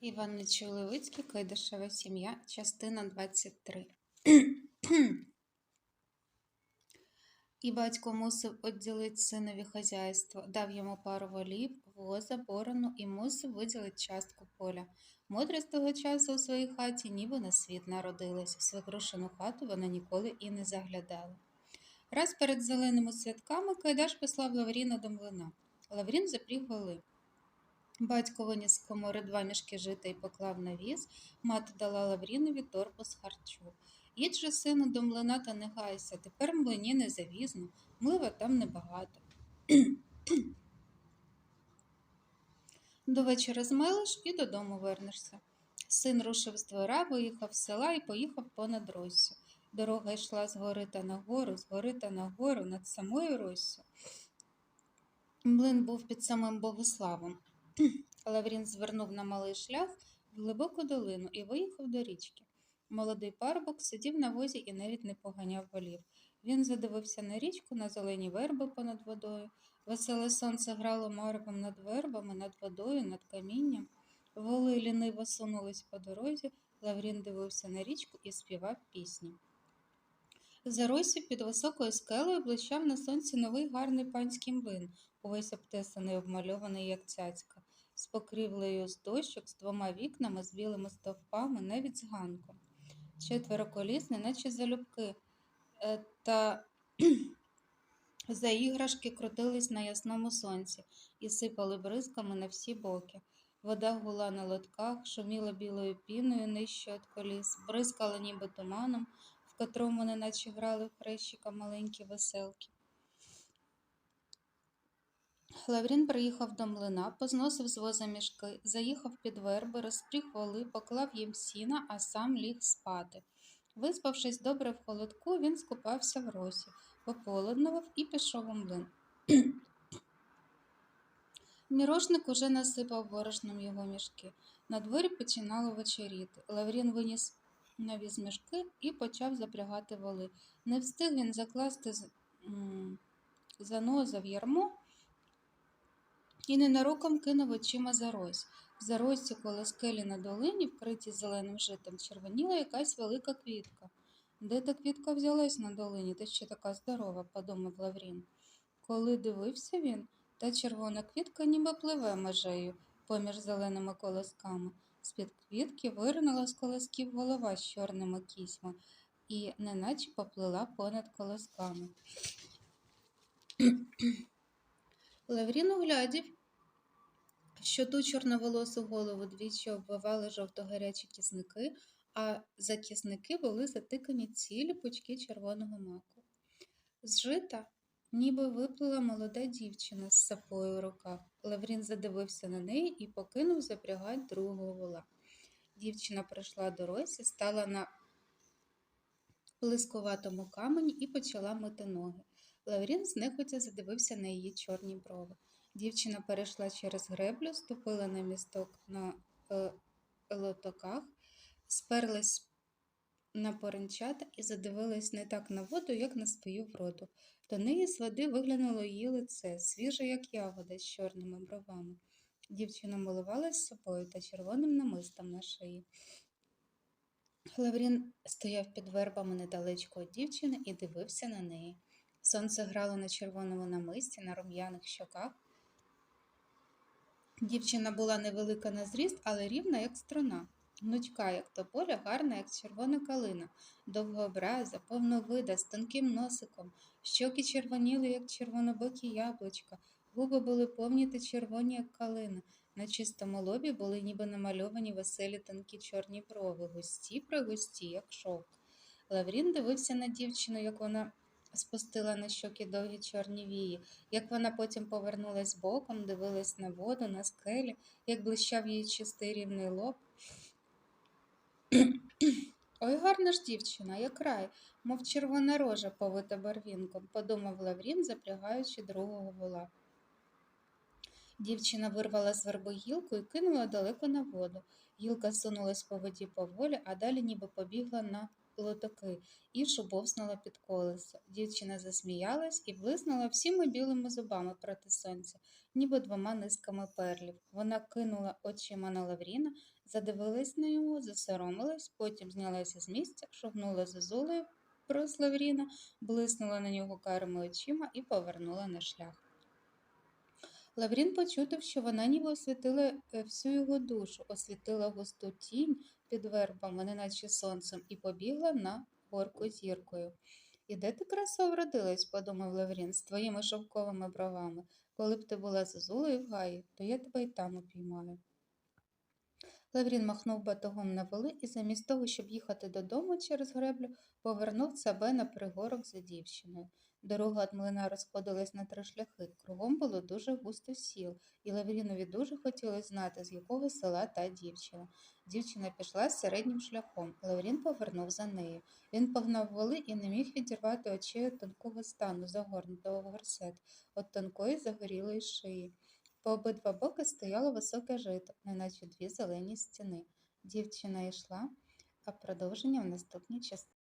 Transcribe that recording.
Іван Нечуй-Левицький, Кайдашева сім'я, частина 23. І батько мусив відділити синові хазяйство, дав йому пару волів, воза, борону і мусив виділити частку поля. Модря з того часу у своїй хаті ніби на світ народилась, в свекрушену хату вона ніколи і не заглядала. Раз перед зеленими святками Кайдаш послав Лавріна до млина. Лаврін запріг воли. Батько виніс з комори два мішки жита і поклав на віз, мати дала Лаврінові торбу з харчу. Їдь же, сину, до млина та не гайся, тепер млині не завізно, млива там небагато. До вечора змелиш і додому вернешся. Син рушив з двора, виїхав з села і поїхав понад Россю. Дорога йшла з гори та на гору, з гори та на гору, над самою Россю. Млин був під самим Богославом. Лаврін звернув на малий шлях в глибоку долину і виїхав до річки. Молодий парубок сидів на возі і навіть не поганяв волів. Він задивився на річку, на зелені верби понад водою. Веселе сонце грало марвом над вербами, над водою, над камінням. Воли ліниво сунулись по дорозі. Лаврін дивився на річку і співав пісні. За росі під високою скелею блищав на сонці новий гарний панський млин, увесь обтесаний, обмальований, як цяцька, з покрівлею з дощок, з двома вікнами, з білими стовпами, навіть з ганком. Четверо коліс, неначе залюбки, е, та за іграшки крутились на ясному сонці і сипали бризками на всі боки. Вода гула на лотках, шуміла білою піною нижче від коліс, бризкала ніби туманом, в котрому неначе грали в хрещика маленькі веселки. Лаврін приїхав до млина, позносив з воза мішки, заїхав під верби, розпріг воли, поклав їм сіна, а сам ліг спати. Виспавшись добре в холодку, він скупався в росі, пополуднував і пішов у млин. Мірошник уже насипав борошном його мішки. На дворі починало вечеріти. Лаврін виніс нові мішки і почав запрягати воли. Не встиг він закласти заноза в ярмо, і ненароком кинув очима за рось. За росі коло скелі на долині, вкриті зеленим житом, червоніла якась велика квітка. Де та квітка взялась на долині, та ще така здорова, подумав Лаврін. Коли дивився він, та червона квітка ніби пливе межею поміж зеленими колосками. З-під квітки виринула з колосків голова з чорними кісьма і неначе поплила понад колосками. Лаврін углядів, що ту чорноволосу голову двічі обвивали жовто-гарячі кісники, а за кісники були затикані цілі пучки червоного маку. З жита ніби виплила молода дівчина з сапою в руках. Лаврін задивився на неї і покинув запрягати другого вола. Дівчина прийшла до Росі, стала на блискуватому камені і почала мити ноги. Лаврін знехотя задивився на її чорні брови. Дівчина перейшла через греблю, ступила на місток на е, лотоках, сперлась на поренчата і задивилась не так на воду, як на свою вроду. До неї з води виглянуло її лице, свіже, як ягода, з чорними бровами. Дівчина милувалась собою та червоним намистом на шиї. Лаврін стояв під вербами недалечко від дівчини і дивився на неї. Сонце грало на червоному намисті, на рум'яних щоках. Дівчина була невелика на зріст, але рівна, як струна. Гнучка, як тополя, гарна, як червона калина, довгообраза, повновида, з тонким носиком, щоки червоніли, як червонобокі яблучка, губи були повні та червоні, як калина. На чистому лобі були ніби намальовані веселі тонкі чорні брови, густі пригусті, як шовк. Лаврін дивився на дівчину, як вона спустила на щоки довгі чорні вії, як вона потім повернулась боком, дивилась на воду, на скелі, як блищав її чистий рівний лоб. Ой, гарна ж дівчина, як рай, мов червона рожа, повита барвінком, подумав Лаврін, запрягаючи другого вола. Дівчина вирвала з верби гілку і кинула далеко на воду. Гілка сунулась по воді поволі, а далі ніби побігла на лотоки і шубовснула під колесо. Дівчина засміялась і блиснула всіми білими зубами проти сонця, ніби двома низками перлів. Вона кинула очима на Лавріна, задивилась на нього, засоромилась, потім знялася з місця, шовнула зозулею прос Лавріна, блиснула на нього карими очима і повернула на шлях. Лаврін почутив, що вона ніби освітила е, всю його душу, освітила густу тінь під вербами, неначе сонцем, і побігла на горку зіркою. І де ти красо вродилась, подумав Лаврін, з твоїми шовковими бровами. Коли б ти була зозулею в гаї, то я тебе й там упіймаю. Лаврін махнув батогом на воли і замість того, щоб їхати додому через греблю, повернув себе на пригорок за дівчиною. Дорога від млина розходилась на три шляхи. Кругом було дуже густо сіл, і Лаврінові дуже хотілося знати, з якого села та дівчина. Дівчина пішла середнім шляхом. Лаврін повернув за нею. Він погнав воли і не міг відірвати очей від тонкого стану, загорнутого в горсет, від тонкої загорілої шиї. По обидва боки стояло високе жито, неначе дві зелені стіни. Дівчина йшла, а продовження в наступній частині.